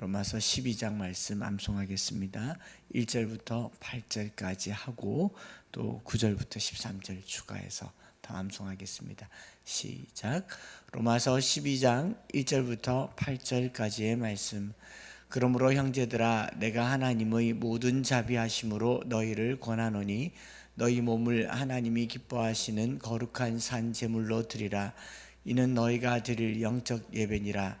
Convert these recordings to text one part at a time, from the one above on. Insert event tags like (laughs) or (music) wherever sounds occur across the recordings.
로마서 12장 말씀 암송하겠습니다. 1절부터 8절까지 하고 또 9절부터 13절 추가해서 다 암송하겠습니다. 시작. 로마서 12장 1절부터 8절까지의 말씀. 그러므로 형제들아 내가 하나님의 모든 자비하심으로 너희를 권하노니 너희 몸을 하나님이 기뻐하시는 거룩한 산 제물로 드리라 이는 너희가 드릴 영적 예배니라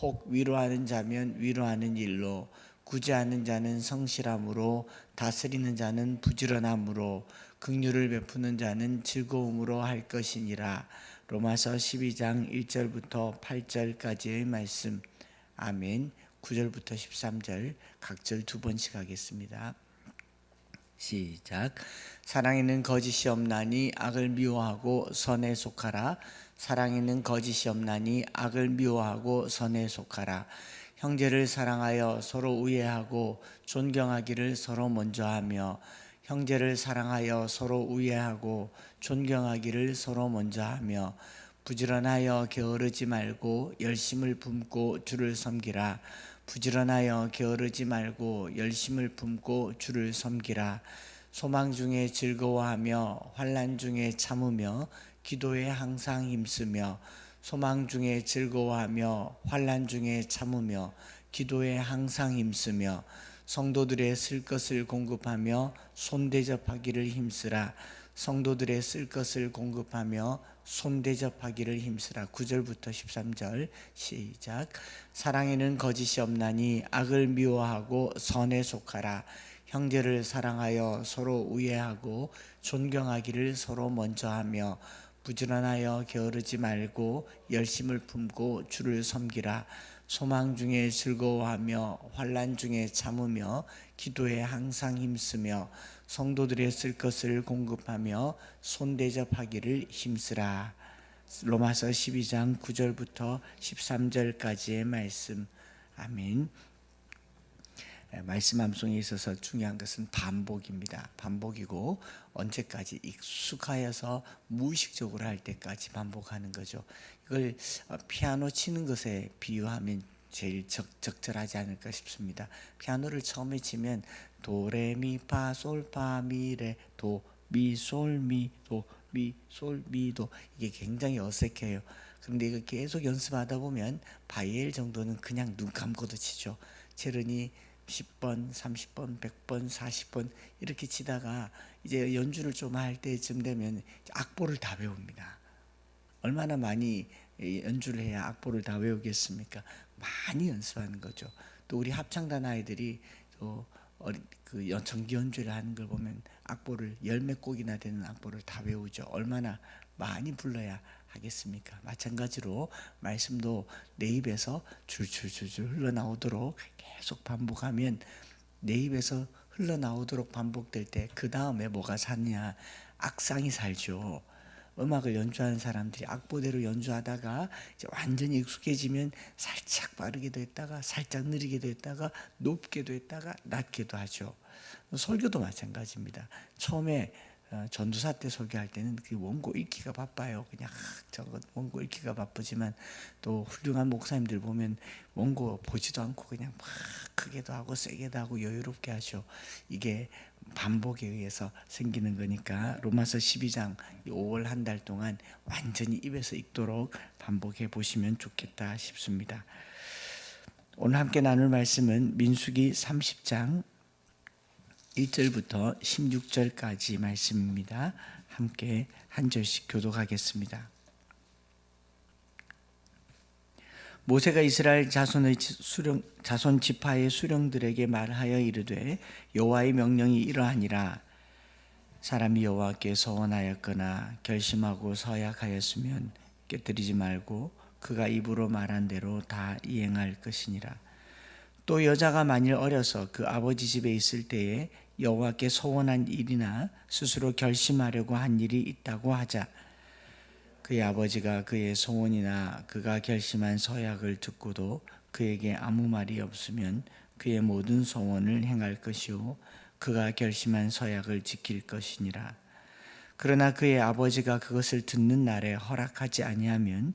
혹 위로하는 자면 위로하는 일로 구제하는 자는 성실함으로 다스리는 자는 부지런함으로 긍휼을 베푸는 자는 즐거움으로 할 것이니라 로마서 12장 1절부터 8절까지의 말씀 아멘 9절부터 13절 각절 두 번씩 하겠습니다. 시작. 사랑에는 거짓이 없나니 악을 미워하고 선에 속하라. 사랑에는 거짓이 없나니 악을 미워하고 선에 속하라. 형제를 사랑하여 서로 우애하고 존경하기를 서로 먼저 하며 형제를 사랑하여 서로 우애하고 존경하기를 서로 먼저 하며 부지런하여 게으르지 말고 열심을 품고 주를 섬기라. 부지런하여 게으르지 말고 열심을 품고 주를 섬기라. 소망 중에 즐거워하며 환난 중에 참으며 기도에 항상 힘쓰며 소망 중에 즐거워하며 환난 중에 참으며 기도에 항상 힘쓰며 성도들의 쓸 것을 공급하며 손 대접하기를 힘쓰라. 성도들의 쓸 것을 공급하며 손 대접하기를 힘쓰라. 9절부터 13절 시작. 사랑에는 거짓이 없나니 악을 미워하고 선에 속하라. 형제를 사랑하여 서로 우애하고 존경하기를 서로 먼저 하며 부지런하여 게으르지 말고 열심을 품고 주를 섬기라. 소망 중에 즐거워하며 환난 중에 참으며 기도에 항상 힘쓰며 성도들의 쓸 것을 공급하며 손대접하기를 힘쓰라. 로마서 12장 9절부터 13절까지의 말씀. 아멘. 예, 말씀 암송에 있어서 중요한 것은 반복입니다. 반복이고 언제까지 익숙하여서 무의식적으로 할 때까지 반복하는 거죠. 이걸 어, 피아노 치는 것에 비유하면 제일 적, 적절하지 않을까 싶습니다. 피아노를 처음에 치면 도레미파 솔파미레 도미솔미 도 미솔미도 이게 굉장히 어색해요. 그런데 이거 계속 연습하다 보면 바이엘 정도는 그냥 눈 감고도 치죠. 체르니 10번, 30번, 100번, 40번 이렇게 치다가 이제 연주를 좀 할 때쯤 되면 악보를 다 외웁니다. 얼마나 많이 연주를 해야 악보를 다 외우겠습니까? 많이 연습하는 거죠. 또 우리 합창단 아이들이 또 어리, 그 연- 정기 연주를 하는 걸 보면 악보를 열몇 곡이나 되는 악보를 다 외우죠. 얼마나 많이 불러야 하겠습니까? 마찬가지로 말씀도 내 입에서 줄줄줄줄 흘러나오도록 계속 반복하면 내 입에서 흘러나오도록 반복될 때 그 다음에 뭐가 사냐? 악상이 살죠. 음악을 연주하는 사람들이 악보대로 연주하다가 이제 완전히 익숙해지면 살짝 빠르게도 했다가 살짝 느리게도 했다가 높게도 했다가 낮게도 하죠. 설교도 마찬가지입니다. 처음에 어, 전도사 때 설교할 때는 그 원고 읽기가 바빠요. 그냥 저거 원고 읽기가 바쁘지만 또 훌륭한 목사님들 보면 원고 보지도 않고 그냥 막 크게도 하고 세게도 하고 여유롭게 하죠. 이게 반복에 의해서 생기는 거니까 로마서 12장 5월 한 달 동안 완전히 입에서 읽도록 반복해 보시면 좋겠다 싶습니다. 오늘 함께 나눌 말씀은 민수기 30장 1절부터 16절까지 말씀입니다. 함께 한 절씩 교독하겠습니다. 모세가 이스라엘 자손의 수령, 자손 지파의 수령들에게 말하여 이르되 여호와의 명령이 이러하니라 사람이 여호와께 서원하였거나 결심하고 서약하였으면 깨뜨리지 말고 그가 입으로 말한 대로 다 이행할 것이니라 또 여자가 만일 어려서 그 아버지 집에 있을 때에 여호와께 소원한 일이나 스스로 결심하려고 한 일이 있다고 하자. 그의 아버지가 그의 소원이나 그가 결심한 서약을 듣고도 그에게 아무 말이 없으면 그의 모든 소원을 행할 것이요 그가 결심한 서약을 지킬 것이니라. 그러나 그의 아버지가 그것을 듣는 날에 허락하지 아니하면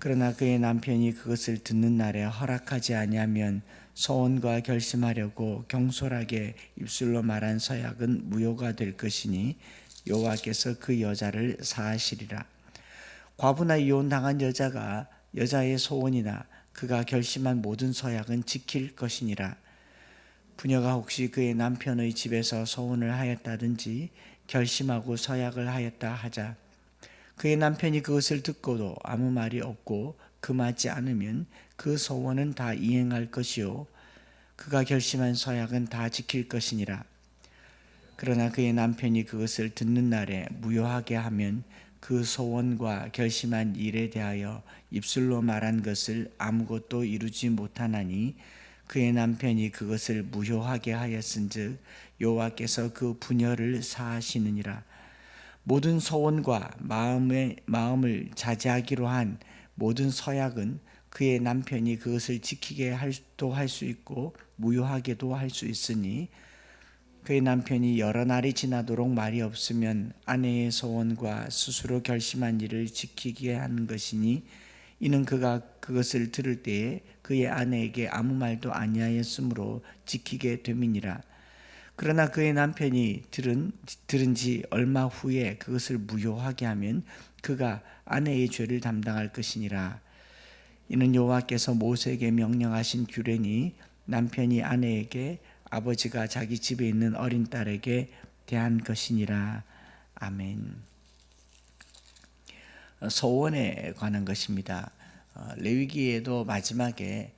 그러나 그의 남편이 그것을 듣는 날에 허락하지 아니하면 소원과 결심하려고 경솔하게 입술로 말한 서약은 무효가 될 것이니 여호와께서 그 여자를 사하시리라. 과부나 이혼 당한 여자가 여자의 소원이나 그가 결심한 모든 서약은 지킬 것이니라. 부녀가 혹시 그의 남편의 집에서 소원을 하였다든지 결심하고 서약을 하였다 하자 그의 남편이 그것을 듣고도 아무 말이 없고 금하지 않으면 그 소원은 다 이행할 것이요 그가 결심한 서약은 다 지킬 것이니라. 그러나 그의 남편이 그것을 듣는 날에 무효하게 하면 그 소원과 결심한 일에 대하여 입술로 말한 것을 아무것도 이루지 못하나니 그의 남편이 그것을 무효하게 하였은즉 여호와께서 그 부녀를 사하시느니라 모든 소원과 마음의 마음을 자제하기로 한 모든 서약은 그의 남편이 그것을 지키게 할도 할 수 있고 무효하게도 할 수 있으니 그의 남편이 여러 날이 지나도록 말이 없으면 아내의 소원과 스스로 결심한 일을 지키게 하는 것이니 이는 그가 그것을 들을 때에 그의 아내에게 아무 말도 아니하였으므로 지키게 됨이니라. 그러나 그의 남편이 들은 들은 지 얼마 후에 그것을 무효하게 하면 그가 아내의 죄를 담당할 것이니라. 이는 여호와께서 모세에게 명령하신 규례니 남편이 아내에게 아버지가 자기 집에 있는 어린 딸에게 대한 것이니라. 아멘. 어, 소원에 관한 것입니다. 어, 레위기에도 마지막에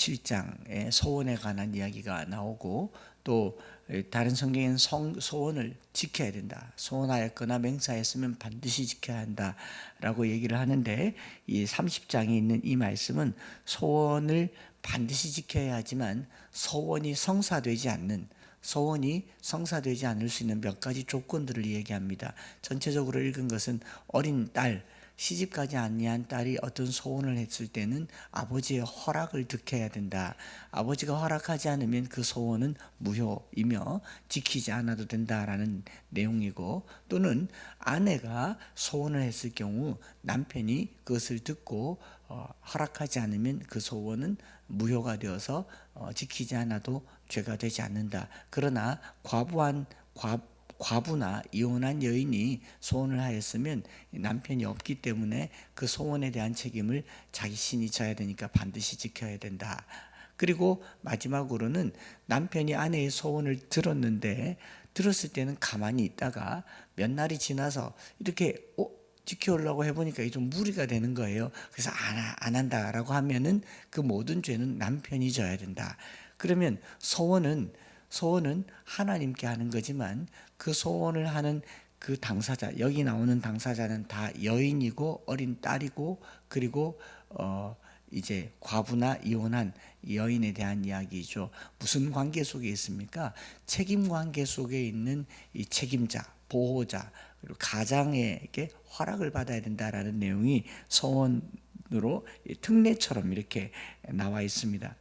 27장에 소원에 관한 이야기가 나오고 또 다른 성경에는 성, 소원을 지켜야 된다. 소원하였거나 맹사했으면 반드시 지켜야 한다라고 얘기를 하는데 이 30장에 있는 이 말씀은 소원을 반드시 지켜야 하지만 소원이 성사되지 않는 소원이 성사되지 않을 수 있는 몇 가지 조건들을 얘기합니다. 전체적으로 읽은 것은 어린 딸 시집가지 아니한 딸이 어떤 소원을 했을 때는 아버지의 허락을 득해야 된다. 아버지가 허락하지 않으면 그 소원은 무효이며 지키지 않아도 된다라는 내용이고 또는 아내가 소원을 했을 경우 남편이 그것을 듣고 어, 허락하지 않으면 그 소원은 무효가 되어서 어, 지키지 않아도 죄가 되지 않는다. 그러나 과부한 과 과부나 이혼한 여인이 소원을 하였으면 남편이 없기 때문에 그 소원에 대한 책임을 자기 신이 져야 되니까 반드시 지켜야 된다. 그리고 마지막으로는 남편이 아내의 소원을 들었는데 들었을 때는 가만히 있다가 몇 날이 지나서 이렇게 어, 지켜오려고 해보니까 좀 무리가 되는 거예요. 그래서 안, 안 한다라고 하면은 그 모든 죄는 남편이 져야 된다. 그러면 소원은 소원은 하나님께 하는 거지만 그 소원을 하는 그 당사자 여기 나오는 당사자는 다 여인이고 어린 딸이고 그리고 어 이제 과부나 이혼한 여인에 대한 이야기죠. 무슨 관계 속에 있습니까? 책임 관계 속에 있는 이 책임자, 보호자, 그리고 가장에게 허락을 받아야 된다라는 내용이 소원으로 특례처럼 이렇게 나와 있습니다.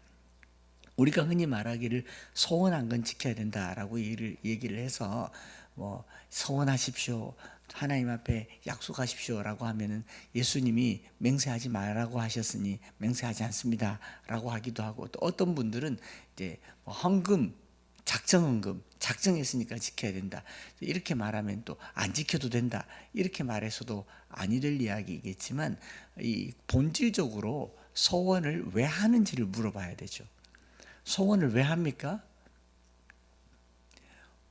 우리가 흔히 말하기를 소원한 건 지켜야 된다라고 얘기를, 얘기를 해서 뭐 서원하십시오. 하나님 앞에 약속하십시오라고 하면은 예수님이 맹세하지 말라고 하셨으니 맹세하지 않습니다라고 하기도 하고 또 어떤 분들은 이제 뭐 헌금 작정 헌금 작정했으니까 지켜야 된다 이렇게 말하면 또 안 지켜도 된다 이렇게 말해서도 아니 될 이야기겠지만 이 본질적으로 소원을 왜 하는지를 물어봐야 되죠. 소원을 왜 합니까?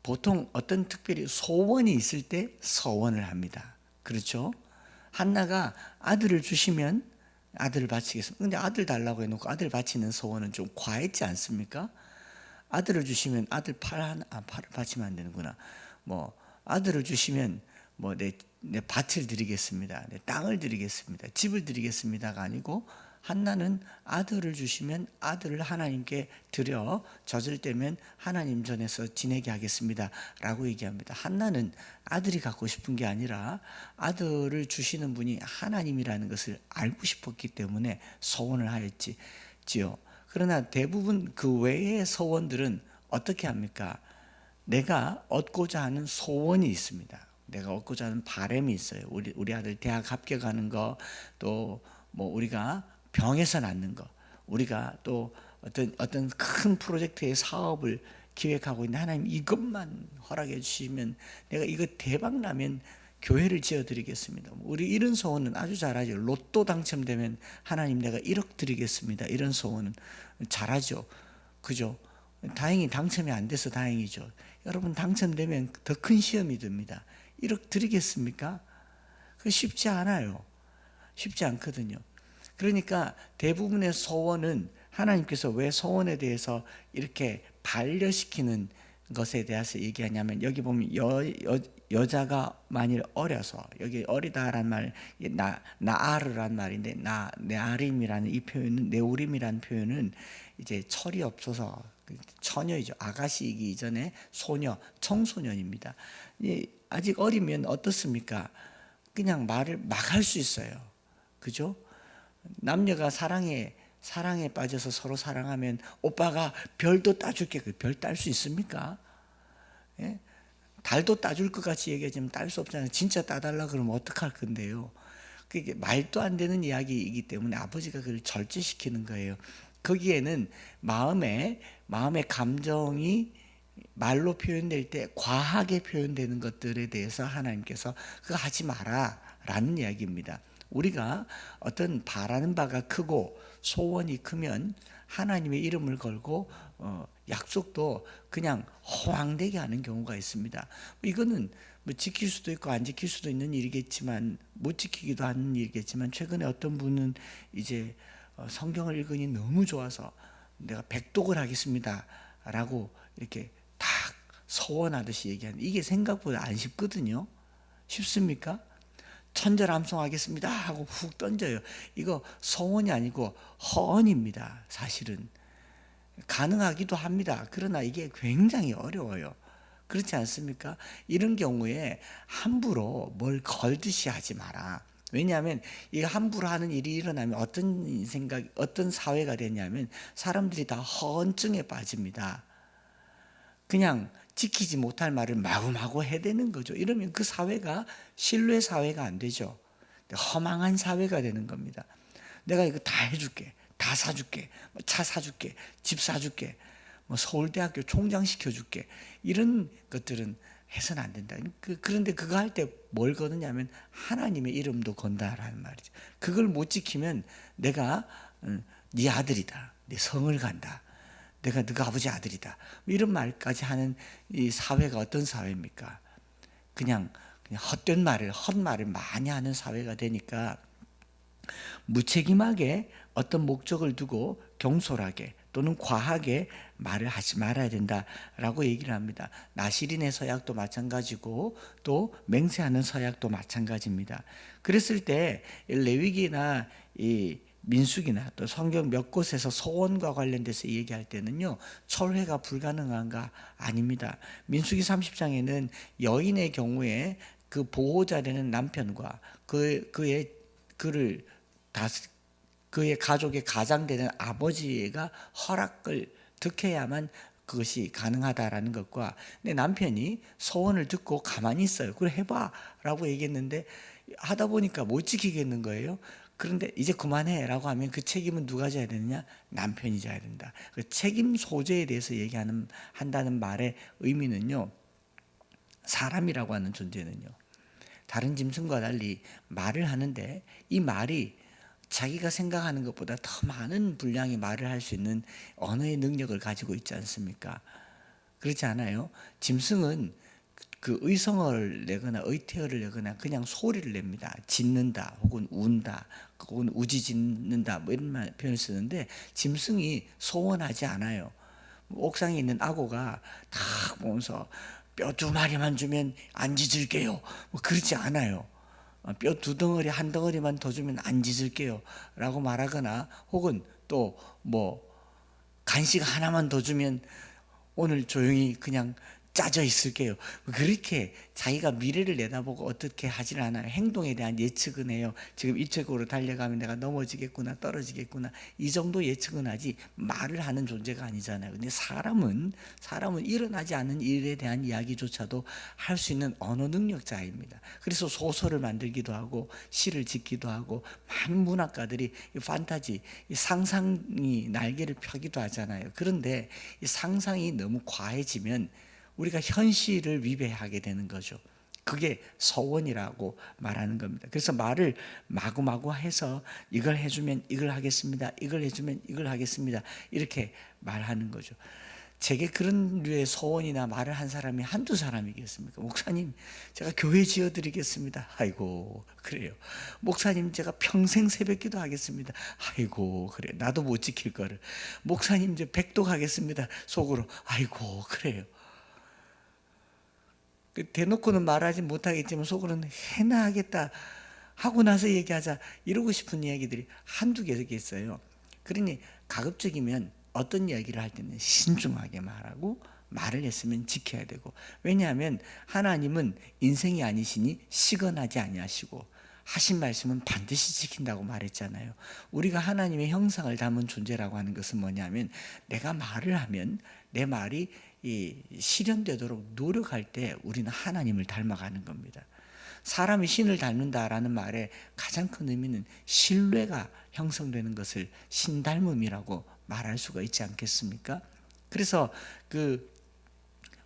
보통 어떤 특별히 소원이 있을 때 서원을 합니다. 그렇죠? 한나가 아들을 주시면 아들을 바치겠습니다. 근데 아들 달라고 해놓고 아들 바치는 소원은 좀 과했지 않습니까? 아들을 주시면 아들 팔 아, 팔을 바치면 안 되는구나. 뭐 아들을 주시면 뭐 내 내 밭을 드리겠습니다. 내 땅을 드리겠습니다. 집을 드리겠습니다가 아니고 한나는 아들을 주시면 아들을 하나님께 드려 젖을 때면 하나님 전에서 지내게 하겠습니다 라고 얘기합니다. 한나는 아들이 갖고 싶은 게 아니라 아들을 주시는 분이 하나님이라는 것을 알고 싶었기 때문에 소원을 하였지요. 그러나 대부분 그 외의 소원들은 어떻게 합니까? 내가 얻고자 하는 소원이 있습니다. 내가 얻고자 하는 바람이 있어요. 우리 우리 아들 대학 합격하는 거, 또 뭐 우리가 병에서 낫는 거, 우리가 또 어떤 어떤 큰 프로젝트의 사업을 기획하고 있는데 하나님 이것만 허락해 주시면 내가 이거 대박 나면 교회를 지어 드리겠습니다. 우리 이런 소원은 아주 잘하죠. 로또 당첨되면 하나님 내가 1억 드리겠습니다. 이런 소원은 잘하죠. 그죠? 다행히 당첨이 안 돼서 다행이죠. 여러분 당첨되면 더 큰 시험이 듭니다. 1억 드리겠습니까? 그 쉽지 않아요. 쉽지 않거든요. 그러니까 대부분의 소원은 하나님께서 왜 소원에 대해서 이렇게 반려시키는 것에 대해서 얘기하냐면 여기 보면 여, 여, 여자가 만일 어려서 여기 어리다란 말 나 나아르란 말인데 나 네아림이라는 이 표현은 네우림이라는 표현은 이제 철이 없어서 그 처녀이죠 아가씨이기 이전에 소녀 청소년입니다. 아직 어리면 어떻습니까? 그냥 말을 막 할 수 있어요. 그죠? 남녀가 사랑에 사랑에 빠져서 서로 사랑하면 오빠가 별도 따줄게 그 별 딸 수 있습니까? 예? 달도 따줄 것 같이 얘기하지만 딸 수 없잖아요. 진짜 따달라 그러면 어떡할 건데요? 그게 말도 안 되는 이야기이기 때문에 아버지가 그걸 절제시키는 거예요. 거기에는 마음에 마음의 감정이 말로 표현될 때 과하게 표현되는 것들에 대해서 하나님께서 그거 하지 마라라는 이야기입니다. 우리가 어떤 바라는 바가 크고 소원이 크면 하나님의 이름을 걸고 어, 약속도 그냥 허황되게 하는 경우가 있습니다. 이거는 뭐 지킬 수도 있고 안 지킬 수도 있는 일이겠지만 못 지키기도 하는 일이겠지만 최근에 어떤 분은 이제 어, 성경을 읽으니 너무 좋아서 내가 백독을 하겠습니다라고 이렇게 딱 서원하듯이 얘기하는 이게 생각보다 안 쉽거든요. 쉽습니까? 천절암송하겠습니다 하고 훅 던져요. 이거 소원이 아니고 허언입니다. 사실은 가능하기도 합니다. 그러나 이게 굉장히 어려워요. 그렇지 않습니까? 이런 경우에 함부로 뭘 걸듯이 하지 마라. 왜냐하면 이 함부로 하는 일이 일어나면 어떤 생각, 어떤 사회가 되냐면 사람들이 다 허언증에 빠집니다. 그냥 지키지 못할 말을 마구마구 해대는 거죠. 이러면 그 사회가 신뢰 사회가 안 되죠. 허망한 사회가 되는 겁니다. 내가 이거 다 해줄게, 다 사줄게, 뭐차 사줄게, 집 사줄게, 뭐 서울대학교 총장 시켜줄게 이런 것들은 해서는 안 된다. 그, 그런데 그거 할 때 뭘 거느냐면 하나님의 이름도 건다라는 말이죠. 그걸 못 지키면 내가 음, 네 아들이다, 네 성을 간다. 내가 네가 아버지 아들이다. 뭐 이런 말까지 하는 이 사회가 어떤 사회입니까? 그냥, 그냥 헛된 말을 헛말을 많이 하는 사회가 되니까 무책임하게 어떤 목적을 두고 경솔하게 또는 과하게 말을 하지 말아야 된다라고 얘기를 합니다. 나시린의 서약도 마찬가지고 또 맹세하는 서약도 마찬가지입니다. 그랬을 때 레위기나 이 민숙이나 또 성경 몇 곳에서 소원과 관련돼서 얘기할 때는요 철회가 불가능한가 아닙니다. 민숙이 30장에는 여인의 경우에 그 보호자 되는 남편과 그 그의 그를 다 그의 가족의 가장 되는 아버지가 허락을 득해야만 그것이 가능하다라는 것과 내 남편이 소원을 듣고 가만히 있어요. 그래 해봐라고 얘기했는데 하다 보니까 못 지키겠는 거예요. 그런데 이제 그만해라고 하면 그 책임은 누가 져야 되느냐? 남편이 져야 된다. 그 책임 소재에 대해서 얘기하는 한다는 말의 의미는요. 사람이라고 하는 존재는요. 다른 짐승과 달리 말을 하는데 이 말이 자기가 생각하는 것보다 더 많은 분량의 말을 할 수 있는 언어의 능력을 가지고 있지 않습니까? 그렇지 않아요? 짐승은 그 의성어를 내거나 의태어를 내거나 그냥 소리를 냅니다. 짖는다 혹은 운다 혹은 우지짖는다 뭐 이런 말- 표현을 쓰는데 짐승이 소원하지 않아요. 옥상에 있는 악어가 탁 보면서 뼈 두 마리만 주면 안 짖을게요. 뭐 그렇지 않아요. 어, 뼈두 덩어리 한 덩어리만 더 주면 안 짖을게요라고 말하거나 혹은 또 뭐 간식 하나만 더 주면 오늘 조용히 그냥 짜져 있을게요. 그렇게 자기가 미래를 내다보고 어떻게 하질 않아요. 행동에 대한 예측은 해요. 지금 이쪽으로 달려가면 내가 넘어지겠구나, 떨어지겠구나. 이 정도 예측은 하지 말을 하는 존재가 아니잖아요. 근데 사람은 사람은 일어나지 않는 일에 대한 이야기조차도 할 수 있는 언어 능력자입니다. 그래서 소설을 만들기도 하고 시를 짓기도 하고 많은 문학가들이 이 판타지, 이 상상이 날개를 펴기도 하잖아요. 그런데 이 상상이 너무 과해지면 우리가 현실을 위배하게 되는 거죠. 그게 서원이라고 말하는 겁니다. 그래서 말을 마구마구 해서 이걸 해주면 이걸 하겠습니다. 이걸 해주면 이걸 하겠습니다. 이렇게 말하는 거죠. 제게 그런 류의 소원이나 말을 한 사람이 한두 사람이겠습니까? 목사님, 제가 교회 지어드리겠습니다. 아이고, 그래요. 목사님, 제가 평생 새벽 기도 하겠습니다. 아이고, 그래. 나도 못 지킬 거를. 목사님, 이제 백도 가겠습니다. 속으로. 아이고, 그래요. 그 대놓고는 말하지 못하겠지만 속으로는 해나 하겠다 하고 나서 얘기하자 이러고 싶은 이야기들이 한두 개가 있어요. 그러니 가급적이면 어떤 이야기를 할 때는 신중하게 말하고 말을 했으면 지켜야 되고 왜냐하면 하나님은 인생이 아니시니 시건하지 아니하시고 하신 말씀은 반드시 지킨다고 말했잖아요. 우리가 하나님의 형상을 담은 존재라고 하는 것은 뭐냐면 내가 말을 하면 내 말이 이 실현되도록 노력할 때 우리는 하나님을 닮아가는 겁니다. 사람이 신을 닮는다라는 말의 가장 큰 의미는 신뢰가 형성되는 것을 신닮음이라고 말할 수가 있지 않겠습니까? 그래서 그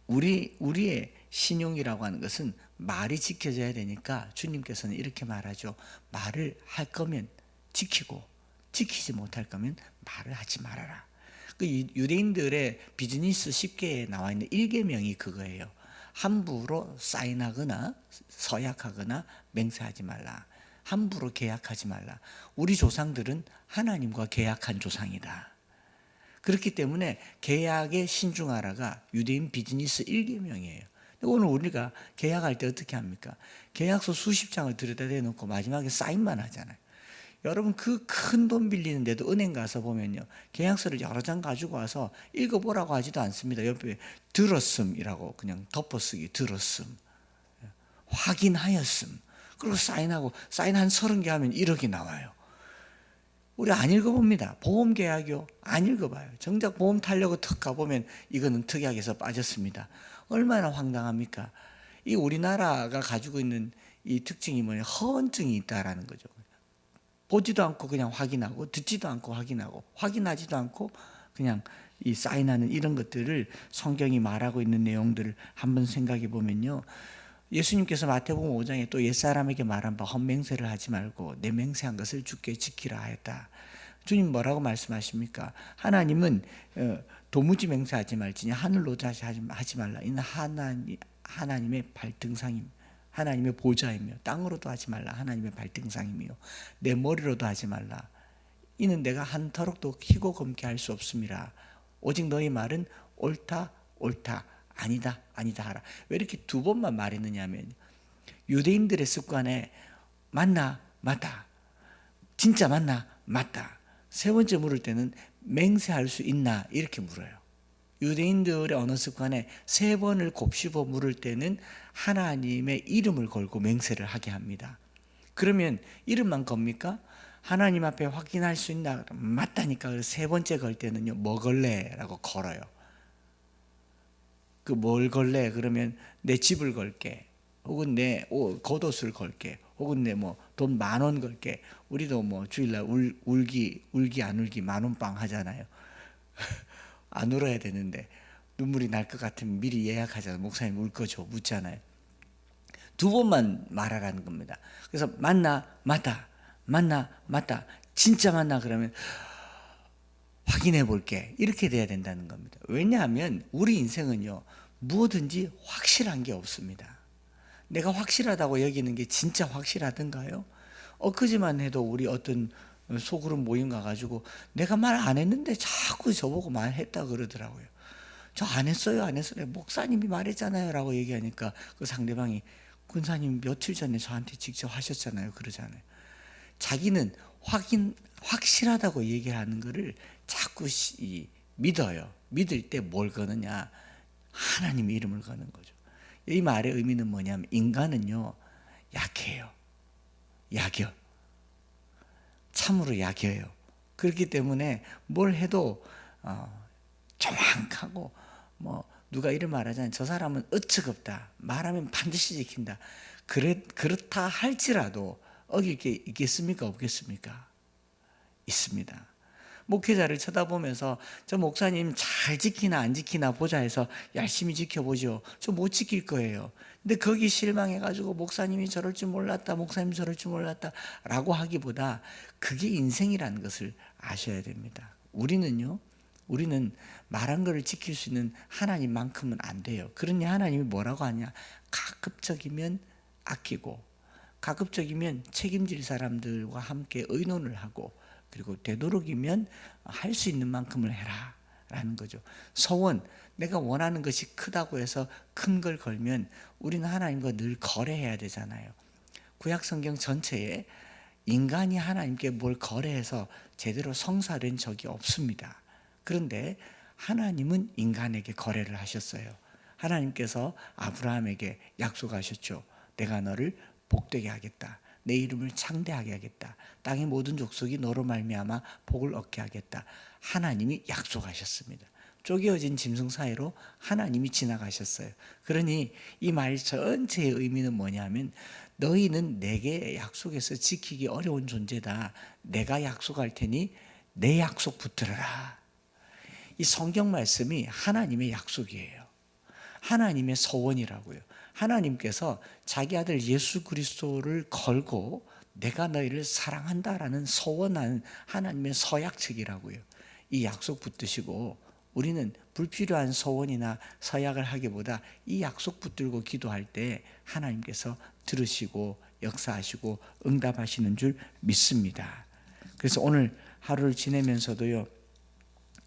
우리 우리의 신용이라고 하는 것은 말이 지켜져야 되니까 주님께서는 이렇게 말하죠. 말을 할 거면 지키고 지키지 못할 거면 말을 하지 말아라. 그 유대인들의 비즈니스 10개에 나와 있는 1계명이 그거예요. 함부로 사인하거나 서약하거나 맹세하지 말라. 함부로 계약하지 말라. 우리 조상들은 하나님과 계약한 조상이다. 그렇기 때문에 계약에 신중하라가 유대인 비즈니스 1계명이에요. 오늘 우리가 계약할 때 어떻게 합니까? 계약서 수십 장을 들여다 대놓고 마지막에 사인만 하잖아요. 여러분 그 큰 돈 빌리는데도 은행 가서 보면요 계약서를 여러 장 가지고 와서 읽어보라고 하지도 않습니다. 옆에 들었음이라고 그냥 덮어쓰기 들었음, 확인하였음. 그리고 사인하고 사인 한 서른 개 하면 1억이 나와요. 우리 안 읽어봅니다. 보험 계약이요. 안 읽어봐요. 정작 보험 타려고 턱 가보면 이거는 특약에서 빠졌습니다. 얼마나 황당합니까? 이 우리나라가 가지고 있는 이 특징이 뭐냐 허언증이 있다라는 거죠. 보지도 않고 그냥 확인하고 듣지도 않고 확인하고 확인하지도 않고 그냥 이 사인하는 이런 것들을 성경이 말하고 있는 내용들을 한번 생각해 보면요. 예수님께서 마태복음 5장에 또 옛사람에게 말한 바 헛맹세를 하지 말고 내 맹세한 것을 주께 지키라 하였다. 주님 뭐라고 말씀하십니까? 하나님은 어, 도무지 맹세하지 말지니 하늘로 다시 하지 말라. 이는 하나님 하나님의 발등상임. 하나님의 보좌이며 땅으로도 하지 말라. 하나님의 발등상이며 내 머리로도 하지 말라. 이는 내가 한터럭도 키고 검게 할 수 없음이라. 오직 너희 말은 옳다 옳다 아니다 아니다 하라. 왜 이렇게 두 번만 말했느냐면 유대인들의 습관에 맞나 맞다. 진짜 맞나 맞다. 세 번째 물을 때는 맹세할 수 있나 이렇게 물어요. 유대인들의 언어 습관에 세 번을 곱씹어 물을 때는 하나님의 이름을 걸고 맹세를 하게 합니다. 그러면 이름만 겁니까? 하나님 앞에 확인할 수 있나? 맞다니까. 세 번째 걸 때는요, 먹을래라고 걸어요. 그 뭘 걸래? 그러면 내 집을 걸게. 혹은 내 옷, 겉옷을 걸게. 혹은 내 뭐 돈 만 원 걸게. 우리도 뭐 주일날 울, 울기 울기 안 울기 만 원빵 하잖아요. (laughs) 안 울어야 되는데 눈물이 날 것 같으면 미리 예약하잖아요. 목사님 울 거죠? 묻잖아요. 두 번만 말하라는 겁니다. 그래서 맞나 맞다 맞나 맞다 진짜 맞나 그러면 확인해 볼게 이렇게 돼야 된다는 겁니다. 왜냐하면 우리 인생은요 무엇든지 확실한 게 없습니다. 내가 확실하다고 여기는 게 진짜 확실하던가요? 엊그제만 해도 우리 어떤 소그룹 모임 가가지고 내가 말 안 했는데 자꾸 저보고 말했다 그러더라고요. 저 안 했어요, 안 했어요. 목사님이 말했잖아요. 라고 얘기하니까 그 상대방이 군사님 며칠 전에 저한테 직접 하셨잖아요. 그러잖아요. 자기는 확인, 확실하다고 얘기하는 거를 자꾸 시- 믿어요. 믿을 때 뭘 거느냐? 하나님의 이름을 거는 거죠. 이 말의 의미는 뭐냐면 인간은요, 약해요. 약여. 참으로 약여요. 그렇기 때문에 뭘 해도 어, 정확하고 뭐 누가 이런 말하잖아요. 저 사람은 어처 없다. 말하면 반드시 지킨다. 그래 그렇다 할지라도 어길 게 있겠습니까? 없겠습니까? 있습니다. 목회자를 쳐다보면서 저 목사님 잘 지키나 안 지키나 보자 해서 열심히 지켜보죠. 저 못 지킬 거예요. 근데 거기 실망해가지고 목사님이 저럴 줄 몰랐다, 목사님 저럴 줄 몰랐다 라고 하기보다 그게 인생이라는 것을 아셔야 됩니다. 우리는요, 우리는 말한 것을 지킬 수 있는 하나님만큼은 안 돼요. 그러니 하나님이 뭐라고 하냐? 가급적이면 아끼고, 가급적이면 책임질 사람들과 함께 의논을 하고, 그리고 되도록이면 할 수 있는 만큼을 해라. 라는 거죠. 서원, 내가 원하는 것이 크다고 해서 큰 걸 걸면 우리는 하나님과 늘 거래해야 되잖아요. 구약 성경 전체에 인간이 하나님께 뭘 거래해서 제대로 성사된 적이 없습니다. 그런데 하나님은 인간에게 거래를 하셨어요. 하나님께서 아브라함에게 약속하셨죠. 내가 너를 복되게 하겠다. 내 이름을 창대하게 하겠다. 땅의 모든 족속이 너로 말미암아 복을 얻게 하겠다. 하나님이 약속하셨습니다. 쪼개어진 짐승 사이로 하나님이 지나가셨어요. 그러니 이 말 전체의 의미는 뭐냐면 너희는 내게 약속해서 지키기 어려운 존재다. 내가 약속할 테니 내 약속 붙들어라. 이 성경 말씀이 하나님의 약속이에요. 하나님의 서원이라고요. 하나님께서 자기 아들 예수 그리스도를 걸고 내가 너희를 사랑한다라는 서원하는 하나님의 서약책이라고요. 이 약속 붙드시고 우리는 불필요한 서원이나 서약을 하기보다 이 약속 붙들고 기도할 때 하나님께서 들으시고 역사하시고 응답하시는 줄 믿습니다. 그래서 오늘 하루를 지내면서도요.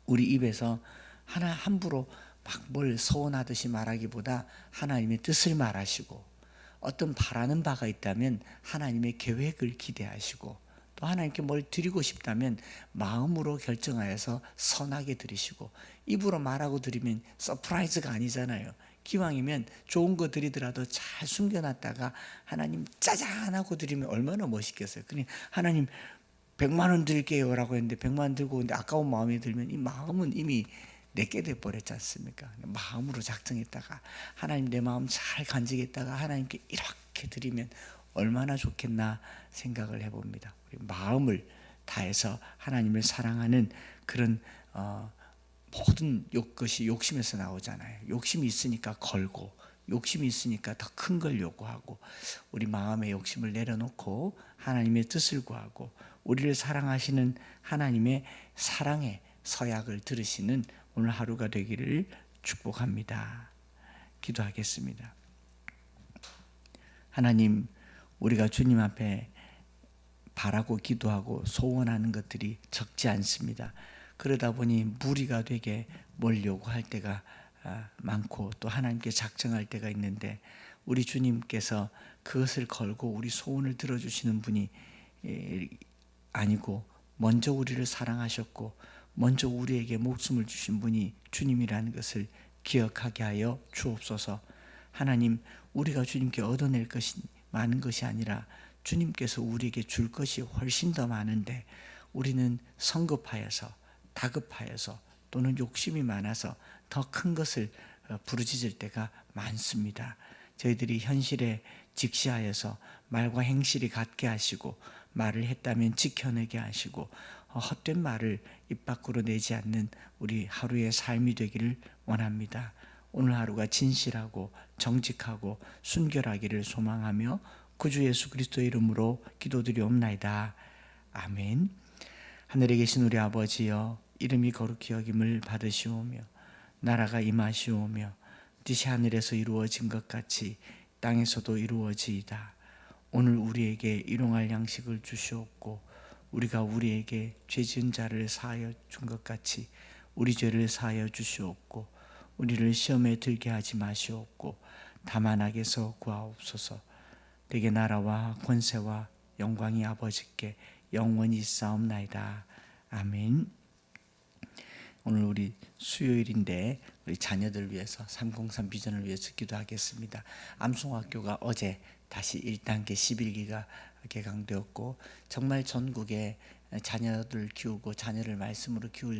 우리 입에서 하나 함부로 막뭘 서원하듯이 말하기보다 하나님의 뜻을 말하시고 어떤 바라는 바가 있다면 하나님의 계획을 기대하시고 또 하나님께 뭘 드리고 싶다면 마음으로 결정하여서 선하게 드리시고 입으로 말하고 드리면 서프라이즈가 아니잖아요. 기왕이면 좋은 거 드리더라도 잘 숨겨놨다가 하나님 짜잔 하고 드리면 얼마나 멋있겠어요. 그냥 하나님 100만 원 드릴게요라고 했는데 100만 원 들고 오는데 아까운 마음이 들면 이 마음은 이미 내게 돼 버렸지 않습니까? 마음으로 작정했다가 하나님 내 마음 잘 간직했다가 하나님께 이렇게 드리면 얼마나 좋겠나 생각을 해봅니다. 우리 마음을 다해서 하나님을 사랑하는 그런 어, 모든 욕 것이 욕심에서 나오잖아요. 욕심이 있으니까 걸고 욕심이 있으니까 더 큰 걸 요구하고 우리 마음의 욕심을 내려놓고 하나님의 뜻을 구하고 우리를 사랑하시는 하나님의 사랑의 서약을 들으시는 오늘 하루가 되기를 축복합니다. 기도하겠습니다. 하나님, 우리가 주님 앞에 바라고 기도하고 소원하는 것들이 적지 않습니다. 그러다 보니 무리가 되게 뭘 요구할 때가 아, 많고 또 하나님께 작정할 때가 있는데 우리 주님께서 그것을 걸고 우리 소원을 들어주시는 분이 에, 아니고 먼저 우리를 사랑하셨고 먼저 우리에게 목숨을 주신 분이 주님이라는 것을 기억하게 하여 주옵소서. 하나님, 우리가 주님께 얻어낼 것이 많은 것이 아니라 주님께서 우리에게 줄 것이 훨씬 더 많은데 우리는 성급하여서 다급하여서 또는 욕심이 많아서 더 큰 것을 어, 부르짖을 때가 많습니다. 저희들이 현실에 직시하여서 말과 행실이 같게 하시고 말을 했다면 지켜내게 하시고 어, 헛된 말을 입 밖으로 내지 않는 우리 하루의 삶이 되기를 원합니다. 오늘 하루가 진실하고 정직하고 순결하기를 소망하며 구주 예수 그리스도의 이름으로 기도드리옵나이다. 아멘. 하늘에 계신 우리 아버지여 이름이 거룩히 여김을 받으시오며 나라가 임하시오며 뜻이 하늘에서 이루어진 것 같이 땅에서도 이루어지이다. 오늘 우리에게 일용할 양식을 주시옵고 우리가 우리에게 죄 지은 자를 사하여 준 것 같이 우리 죄를 사하여 주시옵고 우리를 시험에 들게 하지 마시옵고 다만 악에서 구하옵소서. 되게 나라와 권세와 영광이 아버지께 영원히 싸움나이다. 아멘. 오늘 우리 수요일인데 우리 자녀들 위해서 303 비전을 위해서 기도하겠습니다. 암송학교가 어제 다시 1단계 11기가 개강되었고 정말 전국에 자녀들 키우고 자녀를 말씀으로 키우려